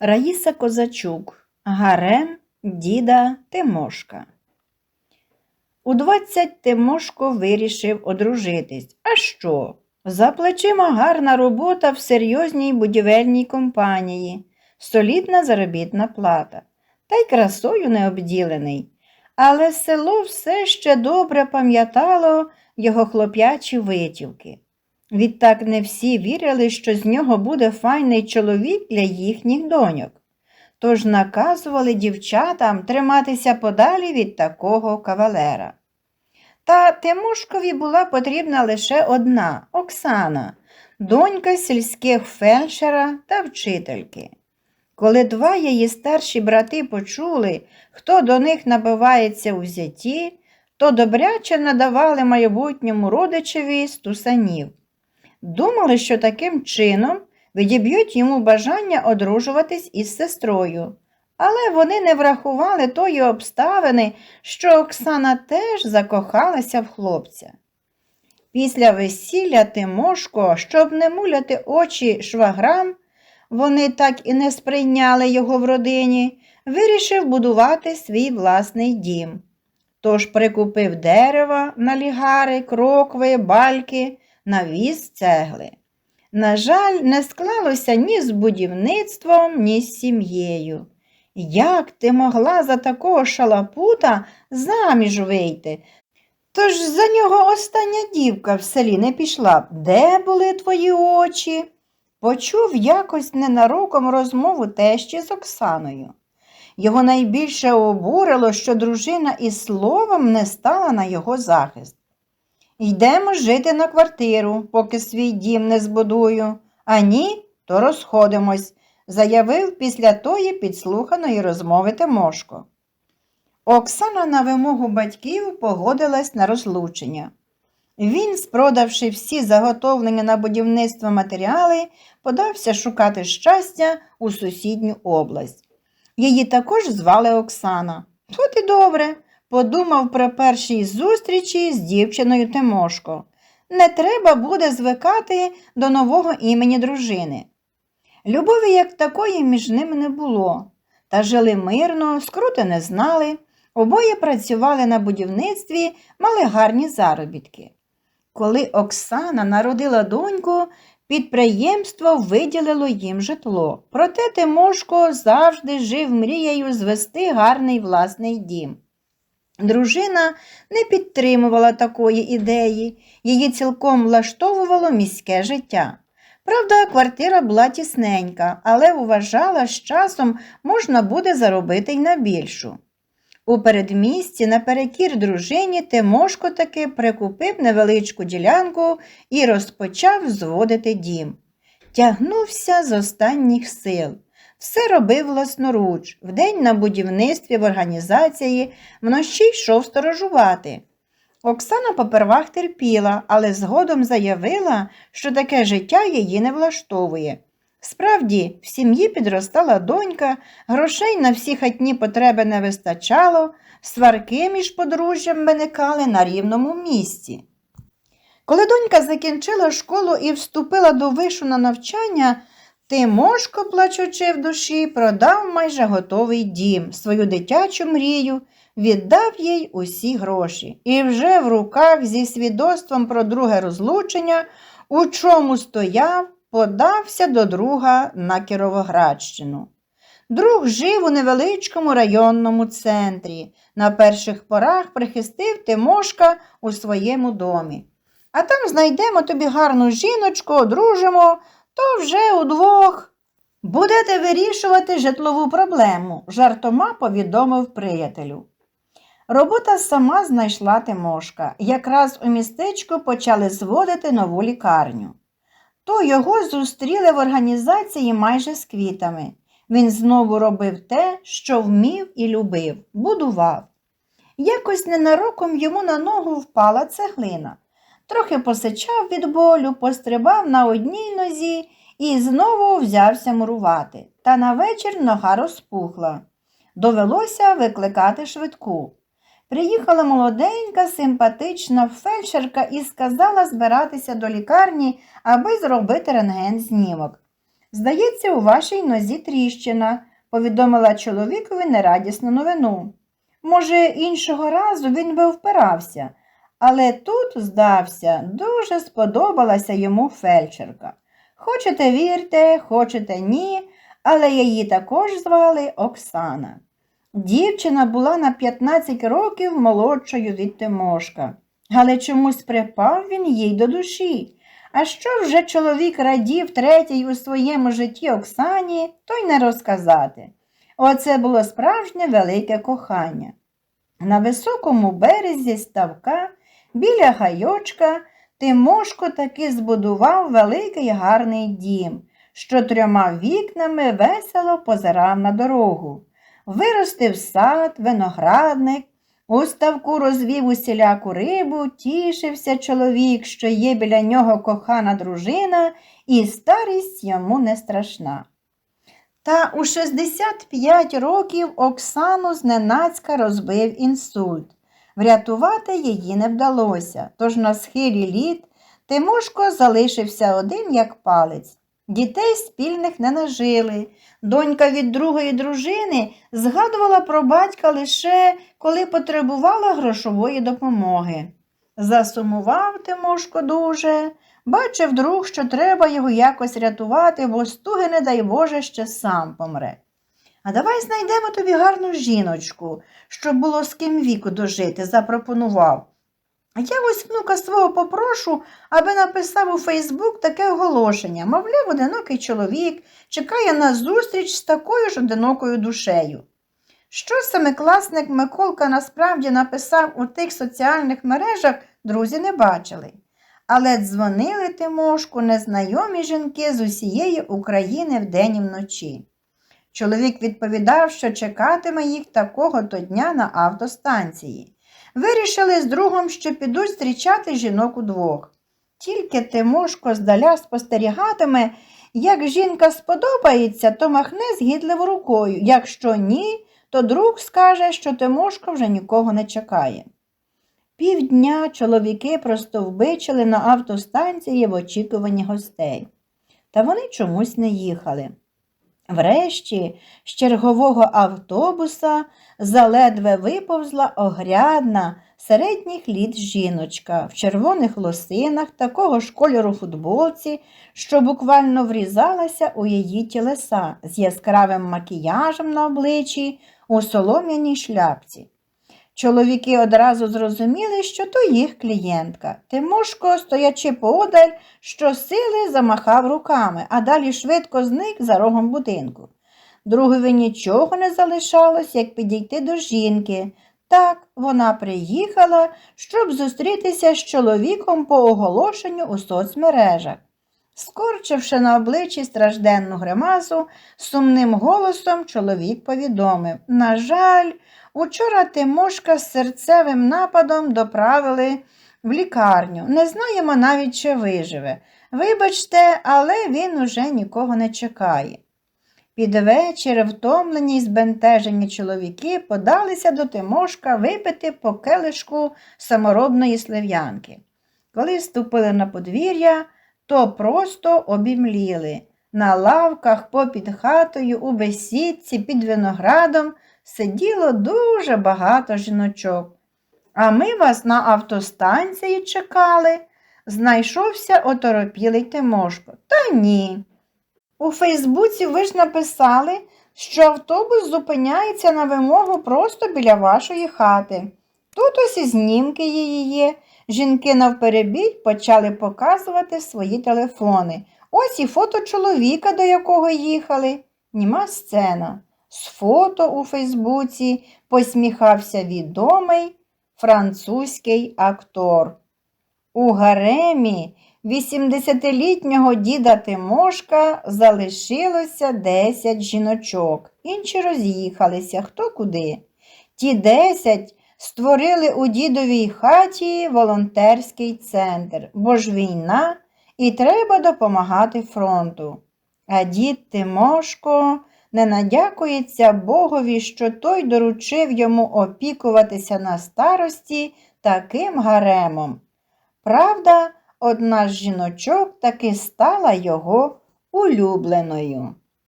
Раїса Козачук, Гарем діда Тимошка. У двадцять Тимошко вирішив одружитись. А що? За плечима гарна робота в серйозній будівельній компанії, солідна заробітна плата, та й красою не обділений. Але село все ще добре пам'ятало його хлоп'ячі витівки. Відтак не всі вірили, що з нього буде файний чоловік для їхніх доньок. Тож наказували дівчатам триматися подалі від такого кавалера. Та Тимошкові була потрібна лише одна Оксана, донька сільських фельдшера та вчительки. Коли два її старші брати почули, хто до них набивається у зяті, то добряче надавали майбутньому родичеві стусанів. Думали, що таким чином відіб'ють йому бажання одружуватись із сестрою. Але вони не врахували тої обставини, що Оксана теж закохалася в хлопця. Після весілля Тимошко, щоб не муляти очі шваграм, вони так і не сприйняли його в родині, вирішив будувати свій власний дім. Тож прикупив дерева, налігари, крокви, бальки, навіз цегли. На жаль, не склалося ні з будівництвом, ні з сім'єю. Як ти могла за такого шалапута заміж вийти? Тож за нього остання дівка в селі не пішла б. Де були твої очі? Почув якось ненароком розмову тещі з Оксаною. Його найбільше обурило, що дружина і словом не стала на його захист. Йдемо жити на квартиру, поки свій дім не збудую, а ні, то розходимось, заявив після тої підслуханої розмови Тимошко. Оксана на вимогу батьків погодилась на розлучення. Він, спродавши всі заготовлені на будівництво матеріали, подався шукати щастя у сусідню область. Її також звали Оксана. Тут і добре, подумав про першій зустрічі з дівчиною Тимошко. Не треба буде звикати до нового імені дружини. Любові як такої між ними не було, та жили мирно, скрути не знали, обоє працювали на будівництві, мали гарні заробітки. Коли Оксана народила доньку, підприємство виділило їм житло. Проте Тимошко завжди жив мрією звести гарний власний дім. Дружина не підтримувала такої ідеї, її цілком влаштовувало міське життя. Правда, квартира була тісненька, але вважала, з часом можна буде заробити й на більшу. У передмісті, наперекір дружині, Тимошко таки прикупив невеличку ділянку і розпочав зводити дім. Тягнувся з останніх сил. Все робив власноруч, вдень на будівництві в організації, вночі йшов сторожувати. Оксана попервах терпіла, але згодом заявила, що таке життя її не влаштовує. Справді, в сім'ї підростала донька, грошей на всі хатні потреби не вистачало, сварки між подружжям виникали на рівному місці. Коли донька закінчила школу і вступила до вишу на навчання, Тимошко, плачучи в душі, продав майже готовий дім, свою дитячу мрію, віддав їй усі гроші. І вже в руках зі свідоцтвом про друге розлучення, у чому стояв, подався до друга на Кіровоградщину. Друг жив у невеличкому районному центрі. На перших порах прихистив Тимошка у своєму домі. А там знайдемо тобі гарну жіночку, одружимо, то вже удвох. Будете вирішувати житлову проблему, жартома повідомив приятелю. Робота сама знайшла Тимошка. Якраз у містечку почали зводити нову лікарню. То його зустріли в організації майже з квітами. Він знову робив те, що вмів і любив, будував. Якось ненароком йому на ногу впала цеглина. Трохи посичав від болю, пострибав на одній нозі і знову взявся мурувати. Та на вечір нога розпухла. Довелося викликати швидку. Приїхала молоденька, симпатична фельдшерка і сказала збиратися до лікарні, аби зробити рентген знімок. Здається, у вашій нозі тріщина, повідомила чоловікові нерадісну новину. Може, іншого разу він би впирався, але тут, здався, дуже сподобалася йому фельдшерка. Хочете вірте, хочете ні, але її також звали Оксана. Дівчина була на 15 років молодшою від Тимошка, але чомусь припав він їй до душі. А що вже чоловік радів третій у своєму житті Оксані, то й не розказати. Оце було справжнє велике кохання. На високому березі ставка, біля гайочка, Тимошко таки збудував великий гарний дім, що трьома вікнами весело позирав на дорогу. Виростив сад, виноградник, у ставку розвів усіляку рибу, тішився чоловік, що є біля нього кохана дружина, і старість йому не страшна. Та у 65 років Оксану зненацька розбив інсульт. Врятувати її не вдалося, тож на схилі літ Тимошко залишився один, як палець. Дітей спільних не нажили. Донька від другої дружини згадувала про батька лише коли потребувала грошової допомоги. Засумував Тимошко дуже, бачив друг, що треба його якось рятувати, бо стуги, не дай Боже, ще сам помре. А давай знайдемо тобі гарну жіночку, щоб було з ким віку дожити, запропонував. А я ось внука свого попрошу, аби написав у Фейсбук таке оголошення. Мовляв, одинокий чоловік чекає на зустріч з такою ж одинокою душею. Що семикласник Миколка насправді написав у тих соціальних мережах, друзі не бачили. Але дзвонили Тимошку незнайомі жінки з усієї України вдень і вночі. Чоловік відповідав, що чекатиме їх такого то дня на автостанції. Вирішили з другом, що підуть зустрічати жінок удвох. Тільки Тимошко здаля спостерігатиме, як жінка сподобається, то махне згідливо рукою. Якщо ні, то друг скаже, що Тимошко вже нікого не чекає. Півдня чоловіки простовбичили на автостанції в очікуванні гостей. Та вони чомусь не їхали. Врешті з чергового автобуса заледве виповзла огрядна середніх літ жіночка в червоних лосинах такого ж кольору футболці, що буквально врізалася у її тілеса з яскравим макіяжем на обличчі у солом'яній шляпці. Чоловіки одразу зрозуміли, що то їх клієнтка. Тимошко, стоячи поодаль, щосили замахав руками, а далі швидко зник за рогом будинку. Другові нічого не залишалось, як підійти до жінки. Так, вона приїхала, щоб зустрітися з чоловіком по оголошенню у соцмережах. Скорчивши на обличчі стражденну гримасу, сумним голосом чоловік повідомив На жаль, учора Тимошка з серцевим нападом доправили в лікарню. Не знаємо навіть, чи виживе. Вибачте, але він уже нікого не чекає. Під вечір втомлені й збентежені чоловіки подалися до Тимошка випити по келишку саморобної слив'янки. Коли ступили на подвір'я, то просто обімліли. На лавках попід хатою у бесідці під виноградом сиділо дуже багато жіночок. А ми вас на автостанції чекали, знайшовся оторопілий Тимошко. Та ні. У Фейсбуці ви ж написали, що автобус зупиняється на вимогу просто біля вашої хати. Тут ось і знімки її є. Жінки навперебій почали показувати свої телефони. Ось і фото чоловіка, до якого їхали. Німа сцена. З фото у Фейсбуці посміхався відомий французький актор. У гаремі 80-літнього діда Тимошка залишилося 10 жіночок. Інші роз'їхалися хто куди. Ті 10 створили у дідовій хаті волонтерський центр, бо ж війна і треба допомагати фронту. А дід Тимошко не надякується Богові, що той доручив йому опікуватися на старості таким гаремом. Правда, одна з жіночок таки стала його улюбленою.